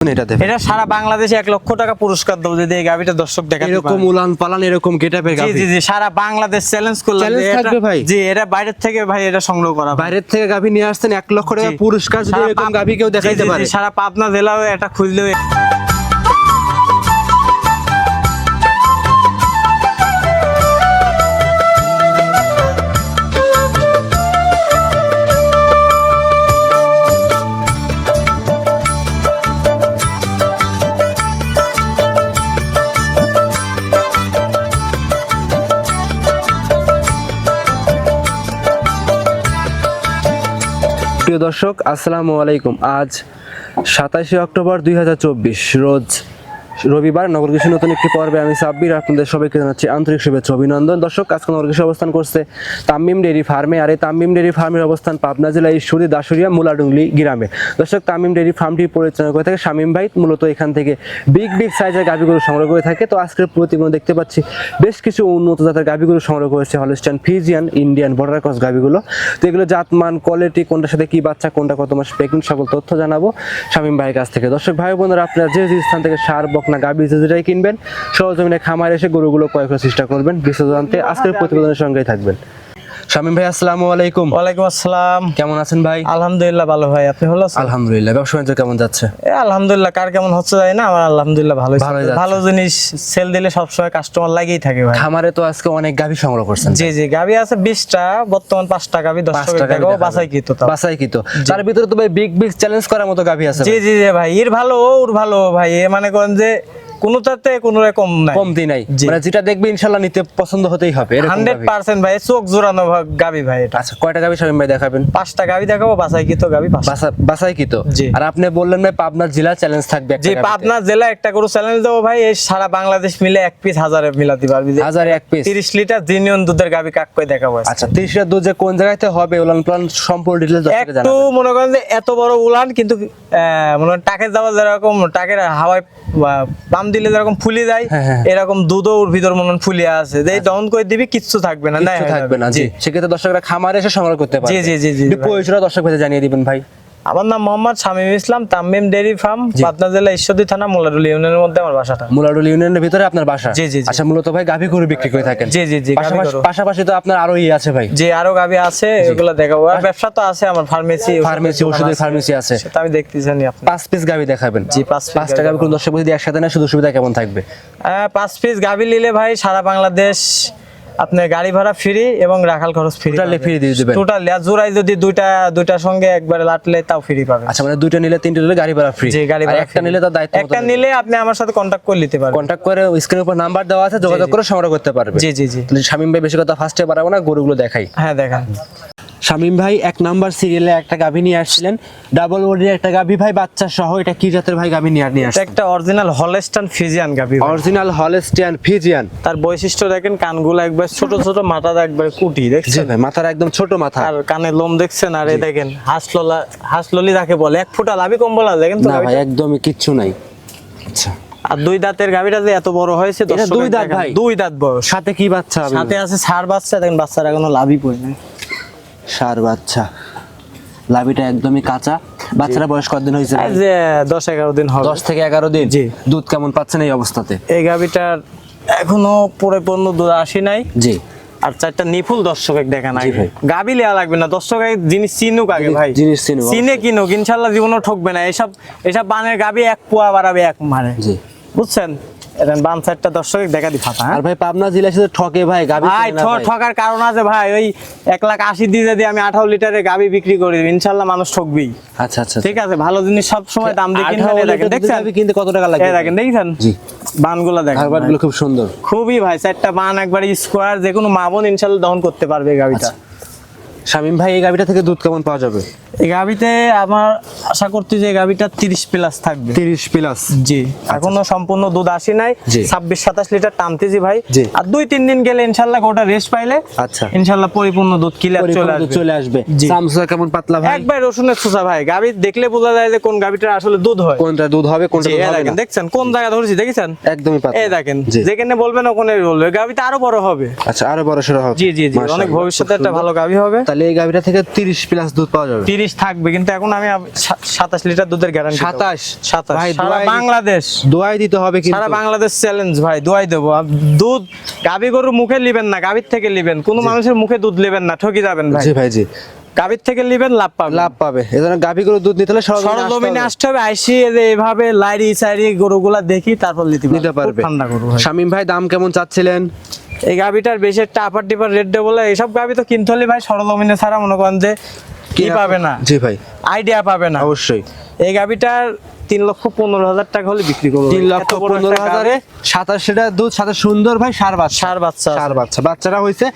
এটা সারা বাংলাদেশে এক লক্ষ টাকা পুরস্কার দেবো যদি এই গাভিটা দর্শক দেখা এরকম উলান পালান এরকম গেটাপের গাভি জি জি সারা বাংলাদেশ চ্যালেঞ্জ করলাম চ্যালেঞ্জ থাকবে ভাই? জি এটা বাইরের থেকে ভাই এটা সংগ্রহ করা বাইরের থেকে গাভি নিয়ে আসছেন এক লক্ষ টাকা পুরস্কার যদি এরকম গাভি কেউ দেখাইতে পারে। সারা পাবনা জেলাও এটা খুঁজলেও প্রিয় দর্শক আসসালামু আলাইকুম। আজ সাতাশে অক্টোবর দুই হাজার চব্বিশ রোজ রবিবার নগর কৃষি নতুন একটি পর্বে আমি সাব্বির, আপনাদের সবাইকে জানাচ্ছি আন্তরিক শুভেচ্ছা, অভিনন্দন। দর্শক, আজকে নগর কৃষি অবস্থান করছে তামিম ডেরি ফার্মে, আর এই তামিম ডেরি ফার্মের অবস্থান পাবনা জেলার ঈশ্বরী দাসুরিয়া মুলাডুংলি গ্রামে। দর্শক, তামিম ডেরি ফার্মটি পরিচালনা করে থাকে শামীম ভাই। মূলত এখান থেকে বিগ বিগ সাইজের গাভিগুলো সংগ্রহ করে থাকে। তো আজকের প্রতিবেদন দেখতে পাচ্ছি বেশ কিছু উন্নত জাতের গাভিগুলো সংগ্রহ করেছে Holstein Friesian Indian border cross গাভিগুলো। তো এগুলো জাতমান কোয়ালিটি কোনটার সাথে কি বাচ্চা, কোনটা কত মাস প্রেগনেন্ট সকল তথ্য জানাব শামীম ভাইয়ের কাছ থেকে। দর্শক, ভাই বোনেরা, আপনারা যে যে স্থান থেকে সার, বকনা গাভি যে যেটাই কিনবেন সহজমিনে খামার এসে গরুগুলো ক্রয় করার চেষ্টা করবেন বিস্তারিত জানতে আজকের প্রতিবেদনের সঙ্গেই থাকবেন। শামীম ভাই আসসালামু আলাইকুম। ওয়ালাইকুম আসসালাম। কেমন আছেন ভাই? আলহামদুলিল্লাহ ভালো ভাই আপনি ভালো আছেন? আলহামদুলিল্লাহ ব্যবসা বাণিজ্য কেমন যাচ্ছে? এ, আলহামদুলিল্লাহ কার কেমন হচ্ছে জানি না আমার আলহামদুলিল্লাহ ভালো ভালো জিনিস সেল দিলে সবসময় কাস্টমার লাগেই থাকে ভাই। খামারে তো আজকে অনেক গাভি সংগ্রহ করছেন। জি জি গাবি আছে বিশটা বর্তমান পাঁচটা গাবি দশ টাকা গাভী। বাসাই কি তো তাও। বাসাই কি তো তার ভিতরে তো ভাই বিগ বিগ চ্যালেঞ্জ করার মতো গাভি আছে জি জি জি ভাই এর ভালো ওর ভালো ভাই। এ মানে করেন যে কোনোটাতে কোনো রকম নাই। কমতি নাই। মানে যেটা দেখবে ইনশাল্লাহ নিতে পছন্দ হতেই হবে এরকম হান্ড্রেড গাভী। পার্সেন্ট ভাই চোখ জোরানো গাবি ভাই এটা। আচ্ছা কয়টা গাভি শামীম ভাই দেখাবেন? পাঁচটা গাবি দেখাবো বাসাই কি তো গাবি বাসাই কি তো আর আপনি বললেন ভাই পাবনা জেলা চ্যালেঞ্জ থাকবে যে পাবনা জেলা একটা করে চ্যালেঞ্জ দেবো ভাই এই সারা বাংলাদেশ মিলে এক পিস হাজারে মিলাতে পারবি হাজারে এক পিস তিরিশ লিটার জিনিয়ন দুধের গাবি কাক করে দেখাবো আচ্ছা তিরিশ লিটার দুধ যে কোন জায়গাতে হবে উলান প্লান সম্পূর্ণ ডিটেলস একটু মনে করেন যে এত বড় উলান কিন্তু আহ, মনে করেন টাকের যাওয়া যেরকম টাকের হাওয়ায় বাম দিলে যেরকম ফুলে যায় হ্যাঁ, হ্যাঁ। এরকম দুধও ওর ভিতর মনে হয় ফুলিয়ে আছে। যে ডাউন করে দিবি কিচ্ছু থাকবে না থাকবে না জি। সেক্ষেত্রে দর্শকরা খামারে এসে সংগ্রহ করতে পারবে। জি, জি, জি, জি, দর্শক ভাই জানিয়ে দিবেন ভাই। আমার নাম মোহাম্মদ শামীম ইসলাম তামিম ডেয়ারি ফার্ম পাবনা জেলা ঈশ্বরদী থানা মোল্লাডুল ইউনিয়নের মধ্যে আমার বাসাটা মুলাডুল ইউনিয়নের ভিতরে আপনার বাসা? জি, জি, জি। আচ্ছা মূলত ভাই গাভি গরু বিক্রি করে থাকেন। জি, জি, জি, পাশাপাশি- তো আপনার আরও ই আছে ভাই। যে আরও গাবি আছে এগুলো দেখাবো। আর ব্যবসা তো আছে আমার ফার্মেসি ফার্মেসি ওষুধের ফার্মেসি আছে। সেটা আমি দেখতেছি আপনি পাঁচ পিস গাভি দেখাবেন। জি, পাঁচ পাঁচটা গাভী গাভি কোন দর্শক যদি একসাথে না শুধু সুবিধা কেমন থাকবে? আহ, পাঁচ পিস গাবি নিলে ভাই সারা বাংলাদেশ আপনার গাড়ি ভাড়া ফ্রি এবং রাখাল খরচ ফ্রি টোটালি ফ্রি দিয়ে দিবেন। টোটাল জোড়াই যদি দুইটা দুইটা সঙ্গে একবারে লাটলে তাও ফ্রি পাবেন। আচ্ছা মানে দুইটা নিলে তিনটা নিলে গাড়ি ভাড়া ফ্রি জি গাড়ি ভাড়া একটা নিলে তার দায়িত্ব একটা নিলে আপনি আমার সাথে কন্টাক্ট করে নিতে পারবেন। কন্টাক্ট করে স্ক্রিনের উপর নাম্বার দেওয়া আছে যোগাযোগ করে সংগ্রহ করতে পারবেন জি জি জি। শামিম ভাই বেশি কথা ফার্স্টে বাড়াবো না গরুগুলো দেখাই। হ্যাঁ দেখেন। শামিম ভাই এক নাম্বার সিরিয়ালে একটা গাভী নিয়ে আসছিলেন। ডাবল বডির একটা গাভী। ভাই বাচ্চা সহ এটা কি জাতের ভাই গাভী নিয়ে নিয়ে এটা একটা অরিজিনাল হলস্টান ফিজিয়ান গাভী অরিজিনাল হলস্টিয়ান ফিজিয়ান তার বৈশিষ্ট্য দেখেন কানগুলো একবার ছোট ছোট মাথা একবার কুটি দেখছেন? ভাই মাথার একদম ছোট মাথা। আর কানে লোম দেখছেন? আর এই দেখেন হাসলোলা হাসললি যাকে বলে এক ফুটা লাভি কম্বল আছে দেখেন তো না ভাই একদমই কিচ্ছু নাই। আচ্ছা। আর দুই দাঁতের গাভীটা যে এত বড় হয়েছে দুই দাঁত ভাই? দুই দাঁত বয়স। সাথে কি বাচ্চা সাথে আছে সার বাচ্চা দেখেন বাচ্চার এখনও লাভই পড়ে নাই। সার বাচ্চা। লাভিটা একদমই কাঁচা। বাচ্চারা বয়স কতদিন হয়েছে যে দশ এগারো দিন হবে। দশ থেকে এগারো দিন? জি। দুধ কেমন পাচ্ছেন এই অবস্থাতে? এই গাভিটার এখনও পরিপূর্ণ দুধ আসি নাই। জি। আর চারটা নিফুল দর্শক আগে ভাই। গাবি লেয়া লাগবে না। দর্শক জিনিস চিনুক আগে ভাই। জিনিস চিনুক, চিনে কিনুক। ইনশাল্লাহ জীবনও ঠকবে না। এসব এসব বানের গাবি এক পোয়া বাড়াবে এক মারে। বুঝছেন? এটা বান সাইডটা দর্শক দেখা দি ফাটা হ্যাঁ? আর ভাই পাবনা জেলা সাথে ঠকে ভাই গাভী ভাই চেনে না ঠ- ভাই। ঠকার কারণ আছে ভাই ওই এক লাখ আশি দিয়ে যদি আমি আঠারো লিটারের গাবি বিক্রি করি ইনশাল্লাহ মানুষ ঠকবেই। আচ্ছা আচ্ছা ঠিক আছে ভালো জিনিস সব সময় দাম দিয়ে কিনবেন দেখেন দেখছেন? কিনতে কত টাকা লাগে এই দেখেন দেখছেন? জি। বানগুলা দেখেন কারবার খুব সুন্দর। খুবই ভাই চারটা বান একবার স্কোয়ার যে কোনো মা বোন ইনশাল্লাহ দহন করতে পারবে এই গাবিটা। শামিম ভাই এই গাভীটা থেকে দুধ কেমন পাওয়া যাবে? এই গাবিতে আমার আশা করছি যে গাবিটা তিরিশ প্লাস থাকবে। তিরিশ প্লাস জি। এখনও সম্পূর্ণ দুধ আসি নাই। জি। ছাব্বিশ সাতাশ লিটার টানতেছি ভাই। আর দুই তিন দিন গেলে ইনশাল্লাহ গোটা রেস্ট পাইলে আচ্ছা। ইনশাল্লাহ পরিপূর্ণ দুধ ক্লিয়ার চলে আসবে। চলে আসবে। সামসা কেমন পাতলা ভাই? একবার রসুনের ভাই। গাবি দেখলে বোঝা যায় যে কোন গাবিটার আসলে দুধ হয়। কোনটা দুধ হবে কোনটা দুধ হবে দেখেন না দেখছেন? কোন জায়গা ধরেছি দেখেছেন? একদমই পাতলা। এই দেখেন। যেখানে বলবেন ওখানে বলবে। গাবিটা আরও বড় হবে। আচ্ছা আরও বড় সড়ো হবে। জি জি জি। অনেক ভবিষ্যতে একটা ভালো গাবি হবে। তাহলে এই গাভিটা থেকে তিরিশ প্লাস দুধ পাওয়া যাবে। তিরিশ থাকবে কিন্তু এখন আমি সাতাশ লিটার দুধের গ্যারান্টি সাতাশ? সাতাশ। সারা বাংলাদেশ। দোয়াই দিতে হবে সারা বাংলাদেশ চ্যালেঞ্জ ভাই দোয়াই দেবো। দুধ গাভী গরুর মুখে লিবেন না গাভীর থেকে লিবেন কোনো মানুষের মুখে দুধ লিবেন না ঠকি যাবেন ভাই। জি ভাই জি। গাভীর থেকে লাভ পাবেন। লাভ পাবে। এজন্য গাভি গরু দুধ নিতে হলে সরজমিনে আসতে হবে। আইসি এইভাবে লাইরি সাইরি গরুগুলা দেখি তারপর নিতে পারবে। নিতে পারবে। ঠান্ডা গরু ভাই। শামিম ভাই দাম কেমন চাচ্ছিলেন? এই গাভিটার বেশি একটা আপার টিপার রেট দেবো বলে এইসব গাভি তো কিনতে হলে ভাই সরজমিনে ছাড়া মনে করেন যে কি পাবে না? জি ভাই। আইডিয়া পাবে না। অবশ্যই। এই গাভিটার তিন লক্ষ পনেরো হাজার টাকা হলে বিক্রি করব তিন লক্ষ পনেরো হাজারে সাতাশ লিটার দুধ সাথে সুন্দর ভাই সার বাচ্চা। সার বাচ্চা সার বাচ্চা। বাচ্চারা হয়েছে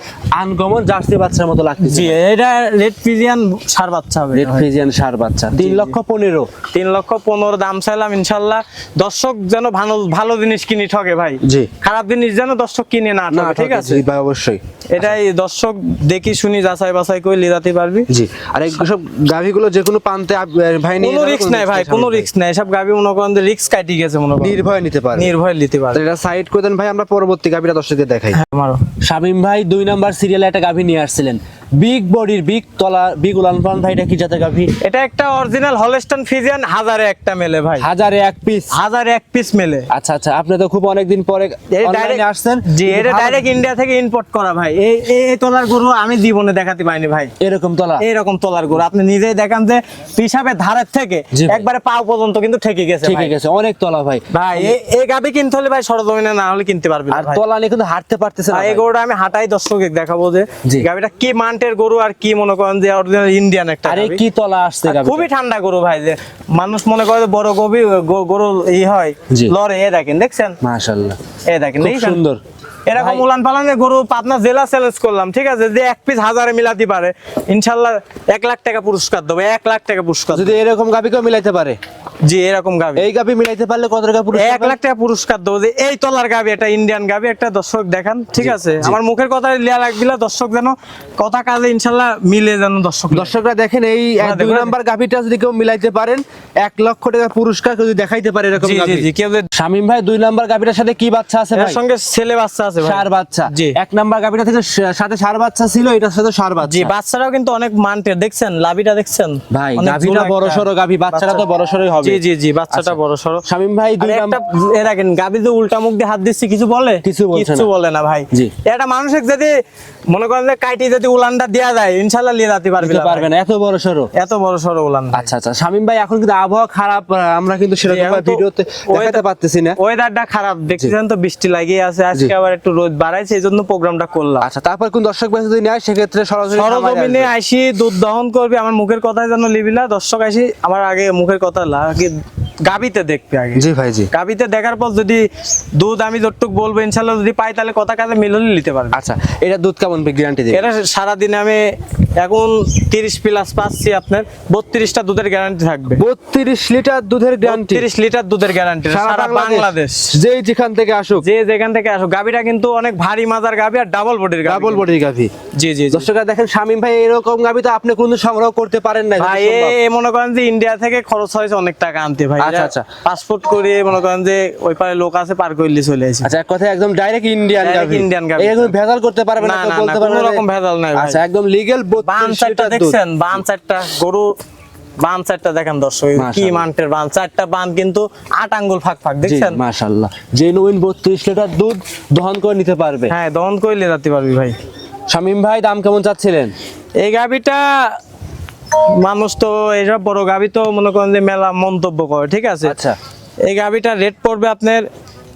আনকমন জার্সি বাচ্চার মতো লাগতেছে। জি এটা রেড ফিজিয়ান সার বাচ্চা হবে। রেড ফ্রিজিয়ান সার বাচ্চা। তিন লক্ষ পনেরো। তিন লক্ষ পনেরো দাম চাইলাম ইনশাল্লাহ। দর্শক যেন ভালো ভালো জিনিস কিনি ঠকে ভাই। জি। খারাপ জিনিস যেন দর্শক কিনে না ঠকে ঠিক আছে? ভাই অবশ্যই। এটাই দর্শক দেখি শুনি যাচাই বাছাই করে লিরাতে পারবি। জি আর এই সব গাভিগুলো যে কোনো পান্তে ভাই নিয়ে কোনো রিস্ক নাই ভাই কোনো রিস্ক নাই সব গাবি মনে করেন রিস্ক কাটি গেছে মনে করেন। নির্ভয় নিতে পারে। নির্ভয় নিতে পারে। এটা সাইড করে দেন ভাই আমরা পরবর্তী গাভীরা দর্শকদের দেখাই। আমারও। শামিম ভাই দুই নাম্বার সিরিয়ালে একটা গাভী নিয়ে আসছিলেন। বিগ বডির বিগ তলা বিগ উলান পালান ভাই এটা কি জাতের গাভি? এটা একটা অরিজিনাল হলস্টন ফিজিয়ান হাজারে একটা মেলে ভাই। হাজারে এক পিস হাজারে এক পিস মেলে। আচ্ছা আচ্ছা আপনি তো খুব অনেকদিন পরে অনলাইনে আসছেন। জি এটা ডাইরেক্ট ইন্ডিয়া থেকে ইম্পোর্ট করা ভাই। এই এই- তলার গরু আমি জীবনে দেখাতে পাইনি ভাই। এরকম তলা? এইরকম তলার গরু। আপনি নিজেই দেখান যে পিসাবের ধারের থেকে একবারে পা পর্যন্ত কিন্তু ঠেকে গেছে ঠিক আছে অনেক তলা ভাই। ভাই এই- গাবি কিনতে হলে ভাই সরজমিনে না হলে কিনতে পারবি না আর তলা নিয়ে কিন্তু হাঁটতে পারতেছে না এই গরুটা আমি হাঁটাই দর্শকে দেখাবো যে জি। গাবিটা কি মান্টের গরু আর কি মনে করেন যে অরিজিনাল ইন্ডিয়ান একটা আরে কি তলা আসছে খুবই ঠান্ডা গরু ভাই যে মানুষ মনে করে বড় গবি গরু ই হয়। লড়ে এ দেখেন দেখছেন? মাশাআল্লাহ। এ দেখেন খুব সুন্দর। এরকম উলান পালানের গরু পাবনা জেলা চ্যালেঞ্জ করলাম ঠিক আছে? যে এক পিস হাজারে মিলাতে পারে। ইনশাল্লাহ এক লাখ টাকা পুরস্কার দেবো এক লাখ টাকা পুরস্কার যদি এরকম গাভিকেও মিলাইতে পারে। জি এরকম গাবি। এই গাভি মিলাইতে পারলে কত টাকা পুরস্কার এক লাখ টাকা পুরস্কার দেবো। যে এই তলার গাবি একটা ইন্ডিয়ান গাবি একটা দর্শক দেখান ঠিক আছে? আমার মুখের কথা লিয়া লাগবিলা দর্শক যেন কথা কাজে ইনশাল্লাহ মিলে যেন দর্শক দর্শকরা দেখেন এই হ্যাঁ, দুই নাম্বার গাভিটা যদি কেউ মিলাইতে পারেন এক লক্ষ টাকা পুরস্কার যদি দেখাইতে পারে এরকম জি জি জি কেউ শামিম ভাই দুই নাম্বার গাভিটার সাথে কি বাচ্চা আছে এর ভাই? সঙ্গে ছেলে বাচ্চা আছে ভাই। সার বাচ্চা। এক নাম্বার গাভিটা থেকে সাথে সার বাচ্চা ছিল এটার সাথে সার জি বাচ্চা বাচ্চারাও কিন্তু অনেক মানটের দেখছেন? লাভিটা দেখছেন? ভাই জোড়া বড় সড়ো গাভি বাচ্চাটা তো। বড় সড়োই হবে। জি জি জি বাচ্চাটা আচ্ছা। বড় সড়ো শামিম ভাই গাবি যে উল্টা মুখ দিয়ে হাত দিচ্ছি কিছু বলে? কিছু বলছে কিছু বলে না ভাই। এটা মানুষের যদি মনে করেন যে কাইটি যদি উলানটা দেয়া যায় যেতে পারবে না পারবে না। এত বড় সড়ো এত বড় সড়ো উলান আচ্ছা আচ্ছা। শামিম ভাই এখন কিন্তু আবহাওয়া খারাপ আমরা কিন্তু সেরকম ভিডিওতে দেখাতে পারতেছি না। ওয়েদারটা খারাপ। তো বৃষ্টি লাগিয়ে আছে। আজকে আবার একটু রোদ বাড়াইছে এই জন্য প্রোগ্রামটা করলাম। আচ্ছা তারপর কোন দর্শক ভাই যদি নেয় সেক্ষেত্রে সরাসরি সরজমিনে। আইসি দুধ দহন করবে। আমার মুখের কথাই যেন লিবিলা দর্শক আইসি আমার আগে মুখের কথা লা আগে গাবিতে দেখবে আগে। জি ভাই জি। গাবিতে দেখার পর যদি দুধ আমি যতটুক বলব ইনশাল্লাহ যদি পাই তাহলে কথা কাজে মিললে নিতে পারবে। আচ্ছা এটা দুধ কেমন গ্যারান্টি দেবে? এটা সারাদিনে আমি এখন তিরিশ প্লাস পাচ্ছি আপনার বত্রিশটা দুধের গ্যারান্টি থাকবে। বত্রিশ লিটার দুধের গ্যারান্টি তিরিশ লিটার দুধের গ্যারান্টি সারা বাংলাদেশ। যেই যেখান থেকে আসুক। যে যেখান থেকে আসুক গাবিটা কিন্তু অনেক ভারী মাজার গাবি আর ডাবল বডির গাবি ডাবল বডির গাভি। জি জি। দর্শকরা দেখেন শামিম ভাই এরকম গাভি তো আপনি কোনো সংগ্রহ করতে পারেন না ভাই এ এ মনে করেন যে ইন্ডিয়া থেকে খরচ হয়েছে অনেক টাকা আনতে ভাই। আচ্ছা, আচ্ছা। পাসপোর্ট করে মনে করেন যে ওই পারে লোক আছে পার করলে চলে আসি। আচ্ছা কথা একদম ডাইরেক্ট ইন্ডিয়ান গাভি। Indian গাভী। এরকম ভেজাল করতে পারবে না বলতে পারবে কোনো রকম ভেজাল নাই আচ্ছা একদম লিগ্যাল বান চারটা দেখছেন? বান চারটা গরু বান চারটা দেখেন দর্শক কি মাশাআল্লাহ। মান্টের বান। চারটা বান কিন্তু আট আঙ্গুল ফাঁক ফাঁক দেখছেন? মাশাআল্লাহ। জেনুইন 32 লিটার দুধ দহন করে নিতে পারবে। হ্যাঁ দহন করলে যাতে পারবি ভাই। শামিম ভাই দাম কেমন চাচ্ছিলেন? এই গাবিটা মানুষ তো এইসব বড় গাবি তো মনে করেন যে মেলা মন্তব্য করে ঠিক আছে? আচ্ছা। এই গাবিটা রেট পড়বে আপনার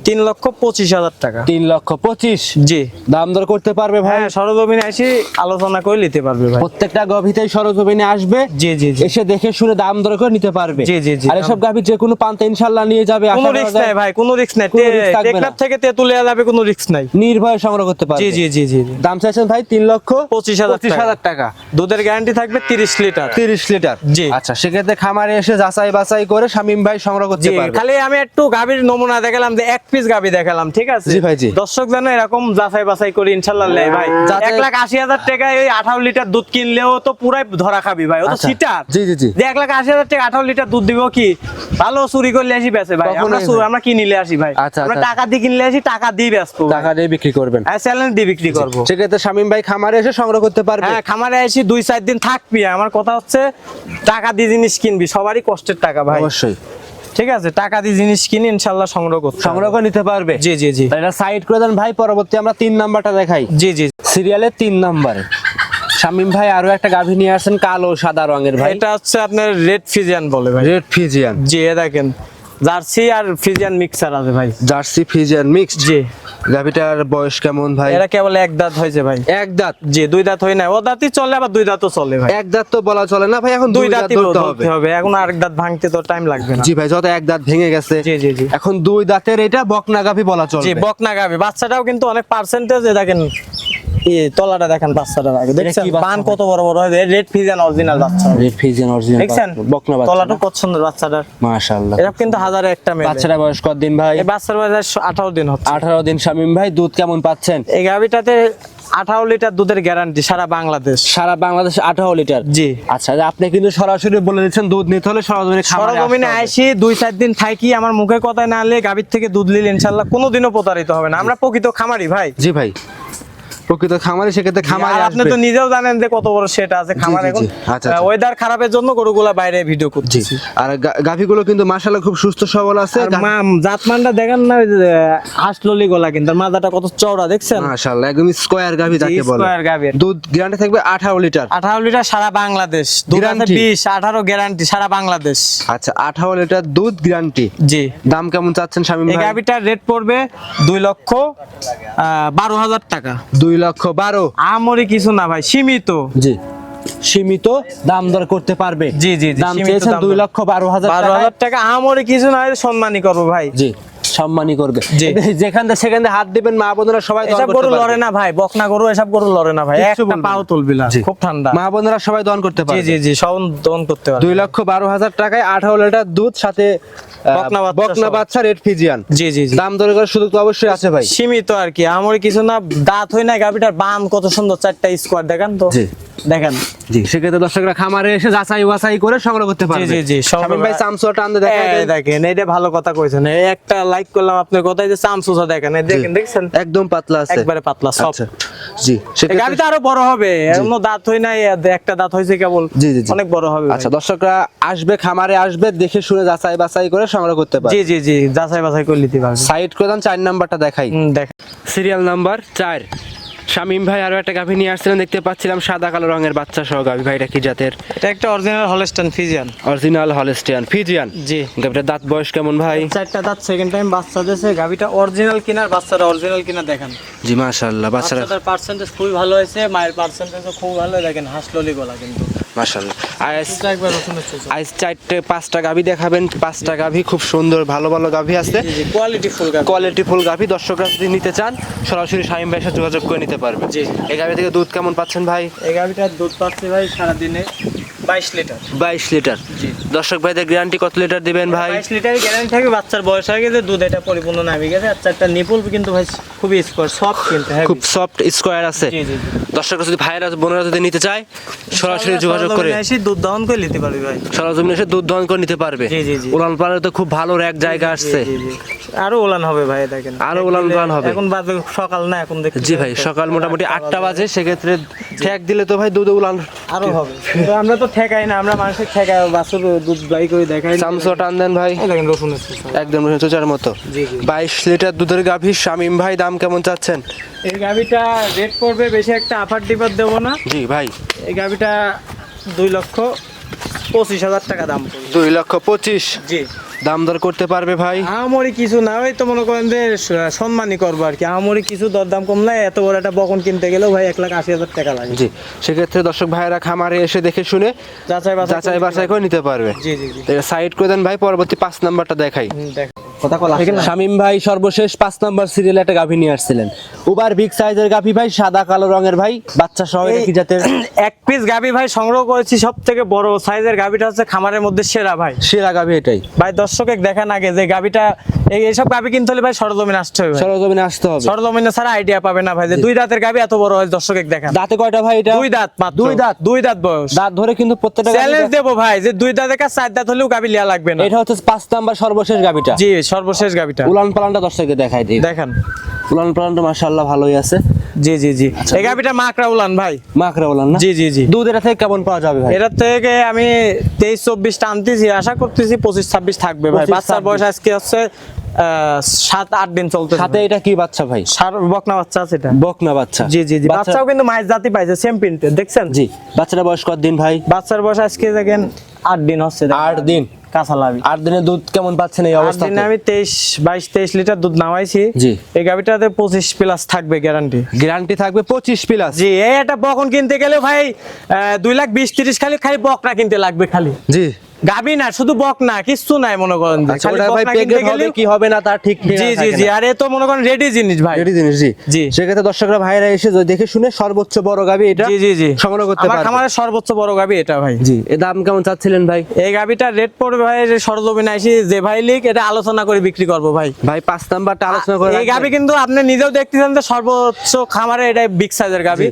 তিন লক্ষ পঁচিশ হাজার টাকা। তিন লক্ষ পঁচিশ? জি। দাম দর করতে পারবে ভাই? হ্যাঁ সরজমিনে আসি আলোচনা করে নিতে পারবে ভাই। প্রত্যেকটা গভীতেই সরজমিনে আসবে জি জি এসে দেখে শুনে দাম দর করে নিতে পারবে। জি, জি। আর এসব গাভী যে কোনো পান্তা ইনশাল্লাহ নিয়ে যাবে কোনো রিস্ক নাই ভাই কোনো রিস্ক নাই। টেকনাফ। থেকে তেতুলিয়া যাবে কোনো রিস্ক নাই। নির্ভয়ে সংগ্রহ করতে পারবে। জি জি জি জি। দাম চাইছেন ভাই তিন লক্ষ পঁচিশ হাজার পঁচিশ টাকা। হাজার টাকা। দুধের গ্যারান্টি থাকবে তিরিশ লিটার। তিরিশ লিটার। জি। আচ্ছা সেক্ষেত্রে খামারে এসে যাচাই বাছাই করে শামিম ভাই সংগ্রহ করতে পারবে। খালি আমি একটু গাভীর নমুনা দেখালাম যে এক পিস গাবি দেখালাম ঠিক আছে? জি ভাই, জি। দর্শক যেন এরকম যাচাই বাছাই করে ইনশাল্লাহ ভাই। এক লাখ আশি হাজার টাকায় ওই আঠারো লিটার দুধ কিনলেও তো পুরাই ধরা খাবি ভাই ও তো আচ্ছা। সিটার জি, জি, জি। এক লাখ আশি হাজার টাকা আঠারো লিটার দুধ দিব কি? ভালো চুরি করলে আসি বেচে ভাই আমরা আমরা কিনিলে আসি ভাই। আচ্ছা, আমরা আচ্ছা। টাকা দিয়ে কিনলে আসি টাকা দিয়ে ব্যস্ত টাকা দিয়ে বিক্রি করবেন। হ্যাঁ চ্যালেঞ্জ দিয়ে বিক্রি করব। সেক্ষেত্রে শামিম ভাই খামারে এসে সংগ্রহ করতে পারবে? হ্যাঁ খামারে এসে দুই চার দিন থাকবি। আমার কথা হচ্ছে টাকা দিয়ে জিনিস কিনবি সবারই কষ্টের টাকা ভাই। অবশ্যই। ঠিক আছে টাকা দিয়ে জিনিস কিনে ইনশাল্লাহ সংগ্রহ করতে সংগ্রহ করে নিতে পারবে? জি জি জি। এটা সাইড করে দেন ভাই পরবর্তী আমরা তিন নাম্বারটা দেখাই। জি জি। সিরিয়ালের তিন নাম্বারে। শামিম ভাই আরও একটা গাভী নিয়ে আসেন কালো সাদা রঙের ভাই। এটা হচ্ছে আপনার রেড ফিজিয়ান বলে ভাই। Red Friesian. জি এ দেখেন। জার্সি আর ফিজিয়ান মিক্সার আছে ভাই। Jersey Friesian mixed? জি। গাভীটার বয়স কেমন ভাই? এরা কেবল এক দাঁত হয়েছে ভাই। এক দাঁত? জি দুই দাঁত হয় না ও দাঁতই চলে আবার দুই দাঁতও চলে ভাই। এক দাঁত তো বলা চলে না ভাই এখন দুই দুই দাঁত দাঁতই ধরতে হবে। এখন আরেক দাঁত ভাঙতে তো টাইম লাগবে না। জি ভাই যত এক দাঁত ভেঙে গেছে। জি জি জি। এখন দুই দাঁতের এটা বকনা গাভী বলা জি চলবে। বকনা গাবি বাচ্চাটাও কিন্তু অনেক পার্সেন্টেজ দেখেন তলাটা দেখেন বাচ্চাটার আগে। দেখছেন? কত বড় বড় হয় রেড ফিজিয়ান অরিজিনাল বাচ্চা রেড ফিজিয়ান অরিজিনাল দেখছেন? বকনা বাচ্চা তলাটা কত সুন্দর বাচ্চাটার। মাশাআল্লাহ। এরকম কিন্তু হাজারে একটা মেয়ে। বাচ্চারা বয়স কত দিন ভাই? এই বাচ্চার বয়স আঠারো দিন হচ্ছে। আঠারো দিন শামিম ভাই দুধ কেমন পাচ্ছেন? এই গাভিটাতে আঠারো লিটার দুধের গ্যারান্টি সারা বাংলাদেশ। সারা বাংলাদেশে আঠারো লিটার? জি। আচ্ছা আপনি কিন্তু সরাসরি বলে দিচ্ছেন দুধ নিতে হলে সরজমিনে হবে। আইসি দুই চার দিন থাকি আমার মুখে কথায় না নিলে গাভীর থেকে দুধ নিলে ইনশাল্লাহ কোনোদিনও প্রতারিত হবে না। আমরা প্রকৃত খামারি ভাই। জি ভাই। প্রকৃত খামারে সেক্ষেত্রে খামারে আপনি তো নিজেও জানেন যে কত বড় সেট আছে খামার এখন। জি। আচ্ছা, আচ্ছা। ওয়েদার খারাপের জন্য গরুগুলা বাইরে ভিডিও জি করতেছি আর গাভীগুলো কিন্তু মাশাআল্লাহ খুব সুস্থ সবল আছে। জাতমানটা দেখেন না ওই গলা কিন্তু। মাথাটা কত চওড়া দেখছেন? মাশাআল্লাহ একদম স্কয়ার গাভী যাকে বলে। স্কয়ার গাভীর দুধ গ্যারান্টি থাকবে 18 লিটার। আঠারো লিটার সারা বাংলাদেশ। দুধ আছে Guarantee? বিশ আঠারো গ্যারান্টি সারা বাংলাদেশ। আচ্ছা 18 লিটার দুধ গ্যারান্টি জি। দাম কেমন চাচ্ছেন শামিম ভাই? এই গাভিটার রেট পড়বে দুই লক্ষ বারো হাজার টাকা। 2 লক্ষ 12 আমরি কিছু না ভাই সীমিত। জি। সীমিত দাম দর করতে পারবে। জি, জি, দাম সীমিত চেয়েছেন দাম 2 লক্ষ 12 হাজার বারো হাজার টাকা আমরি কিছু না সম্মানই করব ভাই। জি। সম্মানই করবে। যেখান থেকে সেখান থেকে হাত দিবেন মা বোনেরা সবাই এসব গরু লড়ে না ভাই বকনা গরু এসব গরু লড়ে না ভাই। একটা পাও তুলবি না খুব ঠান্ডা। মা বোনেরা সবাই দন করতে পারে জি জি জি সব দন করতে পারবে। দুই লক্ষ বারো হাজার টাকায় আঠারো লিটার দুধ সাথে বকনা বাচ্চা বকনা বাচ্চা রেড ফিজিয়ান জি জি জি। দাম দর করার সুযোগ তো অবশ্যই আছে ভাই। সীমিত আর কি আমরি কিছু না দাঁত হয় না গাভিটার বাম কত সুন্দর চারটা স্কোয়ার দেখেন তো। জি। দেখেন জি। সেক্ষেত্রে দর্শকরা খামারে এসে যাচাই বাছাই করে সংগ্রহ করতে পারবে। জি, জি, শামীম ভাই চামচুয়া দেখেন এটা ভালো কথা কইছেন। এই একটা লাইক করলাম আপনার যে চামচুসা দেখেন এই দেখেন দেখছেন? একদম পাতলা আছে। একবারে পাতলা সব। আচ্ছা। জি সেক্ষেত্রে আরও বড় হবে দাঁত হয় নাই একটা দাঁত হয়েছে কেবল। জি, জি, জি। অনেক বড় হবে আচ্ছা দর্শকরা আসবে খামারে আসবে দেখে শুনে যাচাই বাছাই করে সংগ্রহ করতে জি পারবে জি জি যাচাই বাছাই করে নিতে পারবে। সাইড করে দেন চার নাম্বারটা দেখাই। হুম, দেখ সিরিয়াল নাম্বার চার। শামিম ভাই আরও একটা গাভী নিয়ে আসছিলেন দেখতে পাচ্ছিলাম সাদা কালো রঙের বাচ্চা সহ গাভী। ভাইটা কি জাতের? এটা একটা original Holstein Friesian original Holstein Friesian জি। গাভীটা দাঁত বয়স কেমন ভাই? চারটা দাঁত সেকেন্ড টাইম বাচ্চা দিয়েছে। গাভীটা অরিজিনাল কিনার বাচ্চাটা অরিজিনাল কিনা দেখেন। জি মাশাআল্লাহ বাচ্চারা বাচ্চাটার পার্সেন্টেজ খুবই ভালো হয়েছে মায়ের পার্সেন্টেজও খুব ভালো। দেখেন হাসললি গলা কিন্তু। চারটে পাঁচটা গাভী দেখাবেন। পাঁচটা গাভী খুব সুন্দর ভালো ভালো গাভী আছে। কোয়ালিটি ফুল কোয়ালিটি ফুল গাভী। দর্শকরা যদি নিতে চান সরাসরি শামিম ভাইয়ের সাথে যোগাযোগ করে নিতে পারবে জি। এই গাভী থেকে দুধ কেমন পাচ্ছেন ভাই? এই গাভিটার দুধ পাচ্ছে ভাই সারাদিনে বাইশ লিটার। বাইশ লিটার। দর্শক ভাইদের গ্যারান্টি কত লিটার দিবেন ভাই? বাইশ লিটারের গ্যারান্টি থাকবে বাচ্চার বয়স হয়ে গেছে দুধ এটা পরিপূর্ণ নামে গেছে আর চারটা নিপুল কিন্তু ভাই খুবই স্কোয়ার সফট কিন্তু খুব সফট স্কোয়ার আছে। দর্শকরা যদি ভাইরা বোনেরা যদি নিতে চায় সরাসরি যোগাযোগ করে এসে দুধ দহন করে নিতে পারবি ভাই। সরজমিনে এসে দুধ দহন করে নিতে পারবে। উলান পাড়ে তো খুব ভালো এক জায়গা আসছে। আরও ওলান হবে ভাই দেখেন। আরও উলান পালান হবে। এখন বাজে সকাল না এখন দেখতে জি ভাই সকাল মোটামুটি আটটা বাজে। সেক্ষেত্রে ঠেক দিলে তো ভাই দুধ উলান আরও হবে। আমরা তো ঠেকাই না আমরা মানুষের ঠেকাই বাছুর দুধ বাই করে দেখাই চামচো টান দেন ভাই। দেখেন রসুন। একদম চোচার মতো। বাইশ লিটার দুধের গাভীর শামিম ভাই দাম কেমন চাচ্ছেন? এই গাভীটা রেট পড়বে বেশি একটা আফার ডিপার দেবো না। জি ভাই। এই গাভীটা দুই লক্ষ। পঁচিশ হাজার টাকা দাম। দুই লক্ষ পঁচিশ। জি। দাম দর করতে পারবে ভাই? আমারই কিছু না ওই তো মনে করেন যে সম্মানই করব আর কি। আমারই কিছু দরদাম কম নাই এত বড় একটা বকন কিনতে গেলেও ভাই এক লাখ আশি হাজার টাকা লাগে। জি সেক্ষেত্রে দর্শক ভাইয়েরা খামারে এসে দেখে শুনে যাচাই বাছাই যাচাই বাছাই করে নিতে পারবে। জি জি সাইড করে দেন ভাই পরবর্তী পাঁচ নাম্বারটা দেখাই। দেখো। শামিম ভাই সর্বশেষ পাঁচ নম্বর সিরিয়ালে একটা গাভী নিয়ে আসছিলেন। উবার বিগ সাইজের গাভী ভাই সাদা কালো রঙের ভাই বাচ্চা সহ কি জাতের? এক পিস গাবি ভাই সংগ্রহ করেছি সব থেকে বড় সাইজের গাবিটা হচ্ছে খামারের মধ্যে সেরা ভাই। সেরা গাভী এটাই। ভাই দর্শকে দেখান আগে যে গাবিটা এই এইসব গাবি কিনতে হলে ভাই সরজমিনে আসতে হবে সরজমিনে আসতে হবে। সরজমিনে ছাড়া আইডিয়া পাবে না ভাই যে দুই দাঁতের গাবি এত বড় হয় দর্শকে দেখান দাঁতে কয়টা ভাই এটা? দুই দাঁত মাত্র। দুই দাঁত? দুই দাঁত বয়স। দাঁত ধরে কিন্তু প্রত্যেকটা চ্যালেঞ্জ দেবো ভাই যে দুই দাঁতের কাছে চার দাঁত হলেও গাবি লিয়া লাগবে না। এটা হচ্ছে পাঁচ নাম্বার সর্বশেষ গাভীটা। জি সর্বশেষ গাবিটা। উলান পালানটা দর্শককে দেখাই দিই। দেখেন। উলান পালানটা মাশাআল্লাহ ভালোই আছে। জি জি জি। এই গাবিটা মাকড়া উলান ভাই। মাকড়া উলান না? জি জি জি। দুধ এটা থেকে কেমন পাওয়া যাবে ভাই? এটার থেকে আমি তেইশ চব্বিশ টানতেছি আশা করতেছি পঁচিশ ছাব্বিশ থাকবে ভাই। 25, বাচ্চার বয়স আজকে হচ্ছে সাত আট দিন চলতে সাথে এটা কি বাচ্চা ভাই? সার বকনা বাচ্চা আছে এটা। বকনা বাচ্চা। জি জি জি। বাচ্চাও কিন্তু মায়ের জাতি পাইছে সেম প্রিন্টের দেখছেন? জি। বাচ্চাটা বয়স কত দিন ভাই? বাচ্চার বয়স আজকে দেখেন আট দিন হচ্ছে। আট দিন। কাঁচা লাভি আট দিনে দুধ কেমন পাচ্ছেন এই অবস্থা দিনে আমি তেইশ বাইশ তেইশ লিটার দুধ নামাইছি। জি। এই গাভিটাতে পঁচিশ প্লাস থাকবে গ্যারান্টি গ্যারান্টি থাকবে পঁচিশ প্লাস জি এই একটা বকন কিনতে গেলে ভাই আহ, দুই লাখ বিশ তিরিশ খালি খালি বকরা কিনতে লাগবে খালি। জি। গাবি না শুধু বকনা কিচ্ছু নাই মনে করেন। আচ্ছা ভাই হবে কি হবে না তার ঠিক জি জি জি আর এ তো মনে করেন রেডি জিনিস ভাই। এটি জিনিস জি। জি। সেক্ষেত্রে দর্শকরা ভাইরা এসে যদি দেখে শুনে সর্বোচ্চ বড় গাবি এটা জি জি জি। সংগ্রহ করতে আমার পারবে। খামারের সর্বোচ্চ বড় গাবি এটা ভাই। জি এর দাম কেমন চাচ্ছিলেন ভাই? এই গাবিটার রেট পড়বে ভাই যে সরজমিনে আসি যে ভাই লিক এটা আলোচনা করে বিক্রি করব ভাই। ভাই পাঁচ নাম্বারটা আলোচনা করে এই গাবি কিন্তু আপনি নিজেও দেখতেছেন যে সর্বোচ্চ খামারে এটা বিগ সাইজের গাবি।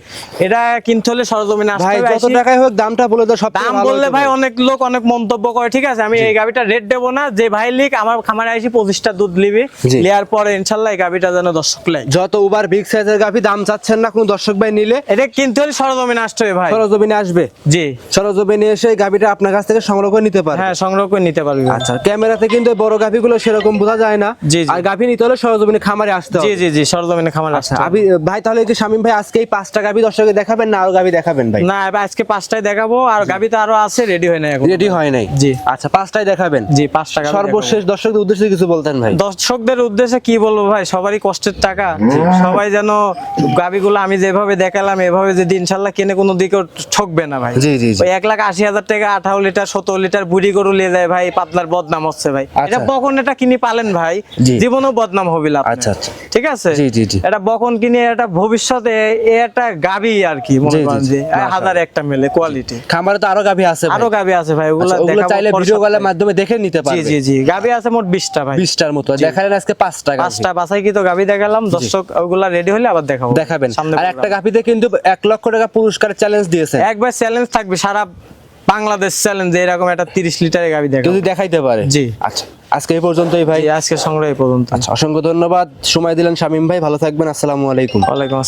এটা কিনতে হলে সরজমিনে আসতে ভাই যত টাকায় হোক দামটা বলে দাও সব দাম বললে ভাই অনেক লোক অনেক মন্তব্য করে ঠিক আছে আমি এই গাবিটা রেট দেবো না যে ভাই লিক আমার খামারে আসি পঁচিশটা দুধ জি। নেওয়ার পরে ইনশাল্লাহ এই গাবিটা যেন দর্শক লাই যত উবার বিগ সাইজের গাভি দাম চাচ্ছেন না কোন দর্শক ভাই নিলে। এটা কিনতে হলে সরজমিনে আসতে হবে ভাই। সরজমিনে আসবে? জি। সরজমিনে এসে এই গাভিটা আপনার কাছ থেকে সংগ্রহ করে নিতে পারে হ্যাঁ সংগ্রহ করে নিতে পারবি। আচ্ছা ক্যামেরাতে কিন্তু বড় গাভিগুলো সেরকম বোঝা যায় না। জি, জি। আর গাভি নিতে হলে সরজমিনে খামারে আসতে জি হবে। জি জি সরজমিনে খামার আসতে হবে। ভাই তাহলে যে শামিম ভাই আজকে এই পাঁচটা গাভি দর্শকে দেখাবেন না আরও গাভি দেখাবেন ভাই? না আজকে পাঁচটায় দেখাবো আর গাবি তো আরও আছে রেডি হয় না এখন। রেডি হয় নাই। জি। আচ্ছা পাঁচটাই দেখাবেন। জি পাঁচটা সর্বশেষ দর্শকদের উদ্দেশ্যে কিছু বলতেন ভাই। দর্শকদের উদ্দেশ্যে কি বলব ভাই? সবারই কষ্টের টাকা। সবাই যেন গাবিগুলো আমি যেভাবে দেখালাম এভাবে যদি ইনশাল্লাহ কিনে কোনো দিকে ঠকবে না ভাই। জি, জি, এক লাখ আশি হাজার টাকা আঠারো লিটার সতেরো লিটার বুড়ি গরু নিয়ে যায় ভাই পাতলার বদনাম হচ্ছে ভাই। আচ্ছা। এটা বকন এটা কিনে পালেন ভাই জীবনেও বদনাম হবিল আচ্ছা, আচ্ছা। ঠিক আছে? জি, জি, জি। এটা বকন কিনে এটা ভবিষ্যতে এ একটা গাবি আর কি মনে করেন যে হাজার একটা মেলে কোয়ালিটি খামারে তো আরও গাভি আছে আরও গাবি আছে ভাই ওগুলো আচ্ছা, চাইলে ভিডিও কলের মাধ্যমে দেখে নিতে পারবে। জি জি। গাবি আছে মোট ভাই। মতো। দেখালেন আজকে কি তো গাবি দেখালাম। দর্শক ওগুলা রেডি হলে আবার দেখাবো। দেখাবেন। আর একটা গাভিতে কিন্তু এক লক্ষ টাকা পুরস্কারের চ্যালেঞ্জ দিয়েছে একবার চ্যালেঞ্জ থাকবে। সারা বাংলাদেশ চ্যালেঞ্জ এরকম একটা তিরিশ লিটারের গাবি দেখাবো। যদি দেখাইতে পারে। জি। আচ্ছা আজকে এই পর্যন্তই ভাই। আজকে সংগ্রহ এই পর্যন্ত। আচ্ছা অসংখ্য ধন্যবাদ। সময় দিলেন শামিম ভাই। ভালো থাকবেন। আসসালামু আলাইকুম। ওয়ালাইকুম আসসালাম।